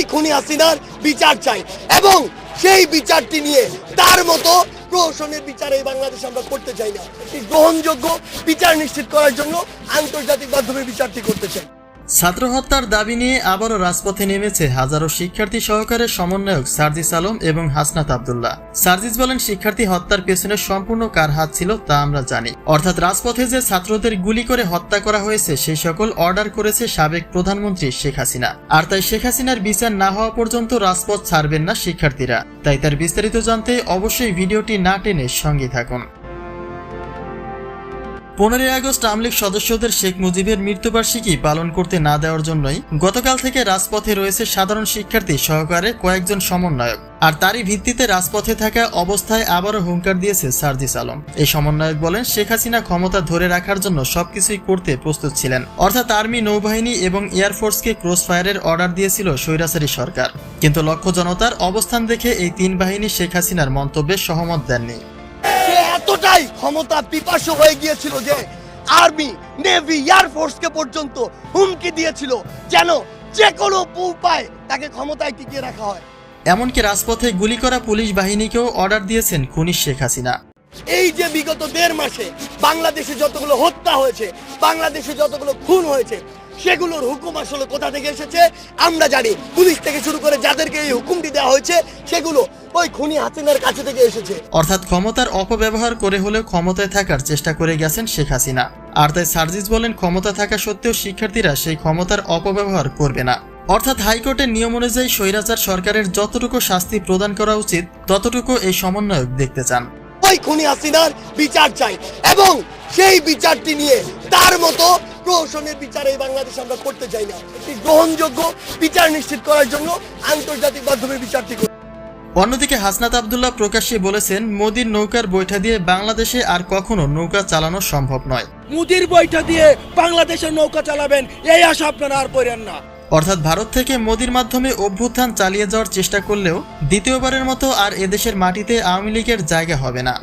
ওই খুনি হাসিনার বিচার চাই। এবং সেই বিচারটি নিয়ে তার মতো প্রহসনের বিচার এই বাংলাদেশ আমরা করতে চাই না। গ্রহণযোগ্য বিচার নিশ্চিত করার জন্য আন্তর্জাতিক মাধ্যমে বিচারটি করতে চাই। ছাত্র হত্যার দাবি নিয়ে আবারও রাজপথে নেমেছে হাজারো শিক্ষার্থী সহকারে সমন্বয়ক সার্জিস আলম এবং হাসনাত আবদুল্লাহ। সার্জিস বলেন, শিক্ষার্থী হত্যার পেছনে সম্পূর্ণ কার হাত ছিল তা আমরা জানি। অর্থাৎ রাজপথে যে ছাত্রদের গুলি করে হত্যা করা হয়েছে সেই সকল অর্ডার করেছে সাবেক প্রধানমন্ত্রী শেখ হাসিনা। আর তাই শেখ হাসিনার বিচার না হওয়া পর্যন্ত রাজপথ ছাড়বেন না শিক্ষার্থীরা। তাই তার বিস্তারিত জানতে অবশ্যই ভিডিওটি না টেনে সঙ্গে থাকুন। পনেরোই আগস্ট আওয়ামী লীগ সদস্যদের শেখ মুজিবের মৃত্যুবার্ষিকী পালন করতে না দেওয়ার জন্যই গতকাল থেকে রাজপথে রয়েছে সাধারণ শিক্ষার্থী সহকারে কয়েকজন সমন্বয়ক। আর তারই ভিত্তিতে রাজপথে থাকা অবস্থায় আবারও হুঙ্কার দিয়েছে সার্জিস আলম। এই সমন্বয়ক বলেন, শেখ হাসিনা ক্ষমতা ধরে রাখার জন্য সবকিছুই করতে প্রস্তুত ছিলেন। অর্থাৎ আর্মি, নৌবাহিনী এবং এয়ারফোর্সকে ক্রস ফায়ারের অর্ডার দিয়েছিল স্বৈরাচারী সরকার। কিন্তু লক্ষ্য জনতার অবস্থান দেখে এই তিন বাহিনী শেখ হাসিনার মন্তব্যে সহমত দেননি। এতটাই ক্ষমতা পিপাসু হয়ে গিয়েছিল যে আর্মি নেভি এয়ারফোর্সকে পর্যন্ত হুমকি দিয়েছিল যেন যে কোনো উপায় তাকে ক্ষমতায় টিকিয়ে রাখা হয়। এমনকি রাজপথে গুলি করা পুলিশ বাহিনীকেও অর্ডার দিয়েছেন খুনি শেখ হাসিনা। এই যে বিগত দেড় মাসে বাংলাদেশে যতগুলো হত্যা হয়েছে বাংলাদেশে যতগুলো খুন হয়েছে সেগুলোর হুকুম আসলে কোথা থেকে এসেছে? আমরা জানি। পুলিশ থেকে শুরু করে যাদেরকে এই হুকুমটি দেওয়া হয়েছে সেগুলো ওই খুনি হাসিনার কাছে থেকে এসেছে। অর্থাৎ ক্ষমতার অপব্যবহার করে হলেও ক্ষমতায় থাকার চেষ্টা করে গেছেন শেখ হাসিনা। আর তাই সার্জিস বলেন ক্ষমতা থাকা সত্ত্বেও শিক্ষার্থীরা সেই ক্ষমতার অপব্যবহার করবে না। অর্থাৎ হাইকোর্টের নিয়ম অনুযায়ী স্বৈরাচার সরকারের যতটুকু শাস্তি প্রদান করা উচিত ততটুকু এই সমন্বয়ক দেখতে চান। ওই খুনি হাসিনার বিচার চাই এবং সেই বিচারটি নিয়ে তার মতো প্রহসনের বিচার এই বাংলাদেশে আমরা করতে চাই না। একটি গ্রহণযোগ্য বিচার নিশ্চিত করার জন্য আন্তর্জাতিক মাধ্যমে বিচারটি করতে অন্যদিকে হাসনাত আবদুল্লাহ প্রকাশ্যে বলেছেন মোদির নৌকার বৈঠা দিয়ে বাংলাদেশে আর কখনো নৌকা চালানো সম্ভব নয়। মুদির বইটা দিয়ে বাংলাদেশের নৌকা চালাবেন এই আশা আপনারা আর করেন না। অর্থাৎ ভারত থেকে মোদির মাধ্যমে অভ্যুত্থান চালিয়ে যাওয়ার চেষ্টা করলেও দ্বিতীয়বারের মতো আর এদেশের মাটিতে আওয়ামী লীগের জায়গা হবে না।